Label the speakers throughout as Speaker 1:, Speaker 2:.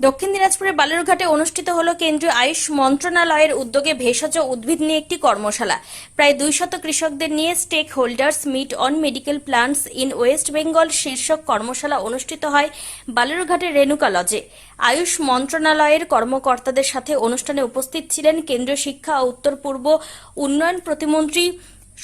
Speaker 1: দক্ষিণ দিনাজপুরের বালুরঘাটে অনুষ্ঠিত হল কেন্দ্রীয় আয়ুষ মন্ত্রণালয়ের উদ্যোগে ভেষজ উদ্ভিদ নিয়ে একটি কর্মশালা। প্রায় দুই শত কৃষকদের নিয়ে stakeholders meet on medical plants in west Bengal শীর্ষক কর্মশালা অনুষ্ঠিত হয় বালুরঘাটের রেণুকা লজে। আয়ুষ মন্ত্রণালয়ের কর্মকর্তাদের সাথে অনুষ্ঠানে উপস্থিত ছিলেন কেন্দ্রীয় শিক্ষা ও উত্তর পূর্ব উন্নয়ন প্রতিমন্ত্রী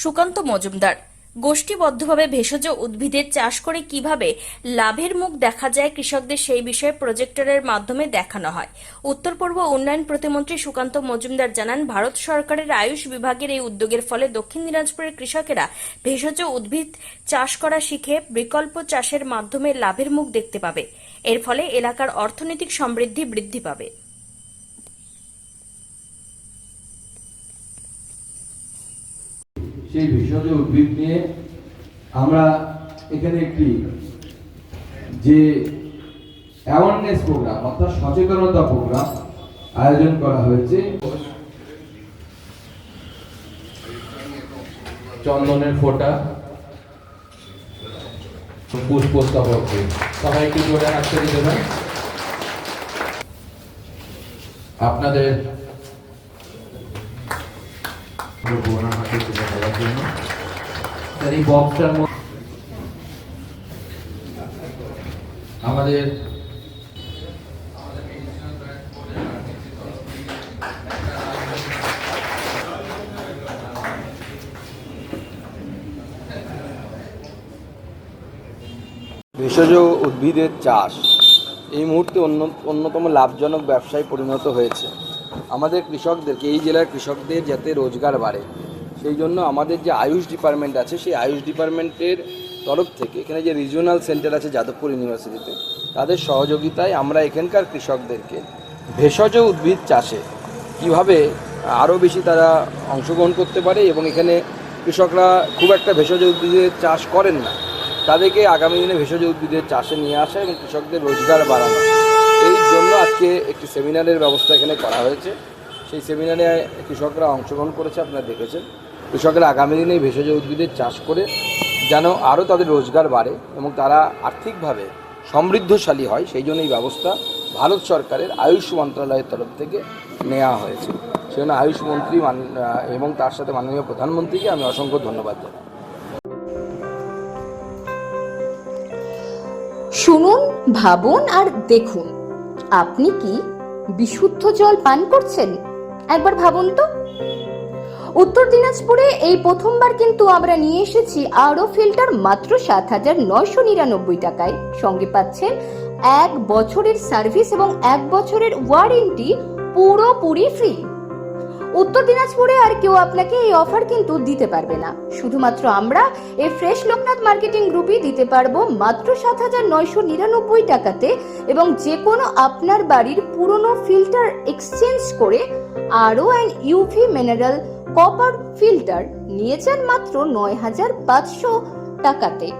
Speaker 1: সুকান্ত মজুমদার। গোষ্ঠীবদ্ধভাবে ভেষজ উদ্ভিদের চাষ করে কীভাবে লাভের মুখ দেখা যায় কৃষকদের সেই বিষয়ে প্রজেক্টরের মাধ্যমে দেখানো হয়। উত্তর পূর্ব উন্নয়ন প্রতিমন্ত্রী সুকান্ত মজুমদার জানান, ভারত সরকারের আয়ুষ বিভাগের এই উদ্যোগের ফলে দক্ষিণ দিনাজপুরের কৃষকেরা ভেষজ উদ্ভিদ চাষ করা শিখে বিকল্প চাষের মাধ্যমে লাভের মুখ দেখতে পাবে। এর ফলে এলাকার অর্থনৈতিক সমৃদ্ধি বৃদ্ধি পাবে।
Speaker 2: সেই ভেষজ উদ্ভিদ নিয়ে আমরা এখানে একটি যে অ্যাওয়ারনেস প্রোগ্রাম অর্থাৎ সচেতনতা প্রোগ্রাম আয়োজন করা হয়েছে। চন্দনের ফোঁটা, পুষ্পস্তবক। সবাই একটু জোরে হাততে দিতে পারেন আমাদের
Speaker 3: ভেষজ উদ্ভিদের চাষ এই মুহূর্তে অন্য অন্যতম লাভজনক ব্যবসায় পরিণত হয়েছে। আমাদের কৃষকদেরকে, এই জেলার কৃষকদের যাতে রোজগার বাড়ে। সেই জন্য আমাদের যে আয়ুষ ডিপার্টমেন্ট আছে, সেই আয়ুষ ডিপার্টমেন্টের তরফ থেকে, এখানে যে রিজিওনাল সেন্টার আছে যাদবপুর ইউনিভার্সিটিতে তাদের সহযোগিতায় আমরা এখানকার কৃষকদেরকে ভেষজ উদ্ভিদ চাষে কীভাবে আরও বেশি তারা অংশগ্রহণ করতে পারে এবং এখানে কৃষকরা খুব একটা ভেষজ উদ্ভিদের চাষ করেন না, তাদেরকে আগামী দিনে ভেষজ উদ্ভিদের চাষে নিয়ে আসা এবং কৃষকদের রোজগার বাড়ানো। জন্য আজকে একটি সেমিনারের ব্যবস্থা এখানে করা হয়েছে। সেই সেমিনারে কৃষকরা অংশগ্রহণ করেছে, আপনারা দেখেছেন। কৃষকরা আগামী দিনে ভেষজ উদ্ভিদের চাষ করে যেন আরও তাদের রোজগার বাড়ে এবং তারা আর্থিকভাবে সমৃদ্ধশালী হয়, সেই জন্য এই ব্যবস্থা ভারত সরকারের আয়ুষ মন্ত্রণালয়ের তরফ থেকে নেওয়া হয়েছে। সেই জন্য আয়ুষ মন্ত্রী মান- এবং তার সাথে মাননীয় প্রধানমন্ত্রীকে আমি অসংখ্য ধন্যবাদ জানাই।
Speaker 4: শুনুন, ভাবুন আর দেখুন। আপনি কি বিশুদ্ধ জল পান করছেন? একবার ভাবুন তো। উত্তর দিনাজপুরে এই প্রথমবার কিন্তু আমরা নিয়ে এসেছি আরও ফিল্টার মাত্র সাত হাজার নয়শো নিরানব্বই টাকায়। সঙ্গে পাচ্ছেন এক বছরের সার্ভিস এবং এক বছরের ওয়ারেন্টি পুরোপুরি ফ্রি। উত্তর দিনাজপুরে আর কেউ আপনাকে এই অফার কিন্তু দিতে পারবে না। শুধুমাত্র আমরা এই ফ্রেশ লোকনাথ মার্কেটিং গ্রুপই দিতে পারব মাত্র সাত হাজার নয়শো নিরানব্বই টাকাতে এবং যে কোনো আপনার বাড়ির পুরনো ফিল্টার এক্সচেঞ্জ করে আরও and UV mineral copper filter নিয়ে যান মাত্র নয় হাজার পাঁচশো টাকাতে।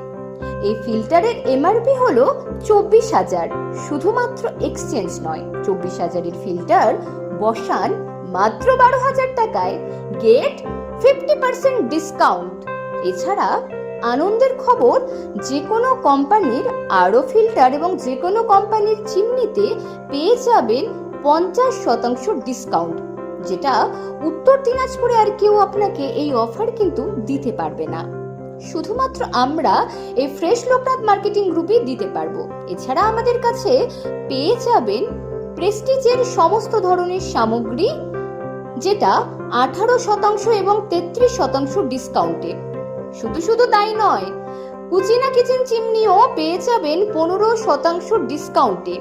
Speaker 4: এই ফিল্টারের এমআরপি হল চব্বিশ হাজার। শুধুমাত্র এক্সচেঞ্জ নয়, চব্বিশ হাজারের ফিল্টার বসান মাত্র বারো হাজার টাকায় গেট ফিফটি পার্সেন্ট ডিসকাউন্ট এছাড়া আনন্দের খবর যে কোনো কোম্পানির আরও ফিল্টার এবং যে কোনো কোম্পানির চিমনিতে পেয়ে যাবেন পঞ্চাশ শতাংশ ডিসকাউন্ট যেটা উত্তর দিনাজপুরে আর কেউ আপনাকে এই অফার কিন্তু দিতে পারবে না। শুধুমাত্র আমরা এই ফ্রেশ লোকনাথ মার্কেটিং গ্রুপই দিতে পারব। এছাড়া আমাদের কাছে পেয়ে যাবেন প্রেস্টিজের সমস্ত ধরনের সামগ্রী, যেটা আঠারো শতাংশ এবং তেত্রিশ শতাংশ ডিসকাউন্টে। শুধু শুধু তাই নয়, কুচিনা কিচেন চিমনিও পেয়ে যাবেন পনেরো শতাংশ ডিসকাউন্টে।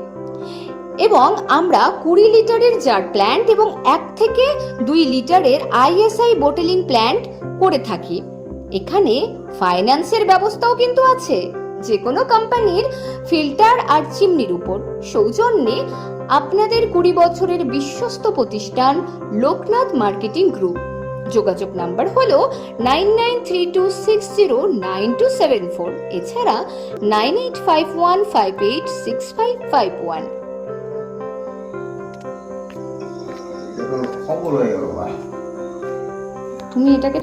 Speaker 4: এবং আমরা কুড়ি লিটারের জার প্ল্যান্ট এবং এক থেকে দুই লিটারের আইএসআই বোটেলিং প্ল্যান্ট করে থাকি। এখানে ফাইন্যান্সের ব্যবস্থাও কিন্তু আছে যে কোনো কোম্পানির ফিল্টার আর চিমনির উপর। সৌজন্যে আপনাদের কুড়ি বছরের বিশ্বস্ত প্রতিষ্ঠান লোকনাথ মার্কেটিং গ্রুপ। যোগাযোগ নাম্বার হল nine nine three two six zero nine two seven four. এছাড়া nine eight five one five eight six five five one. তুমি এটাকে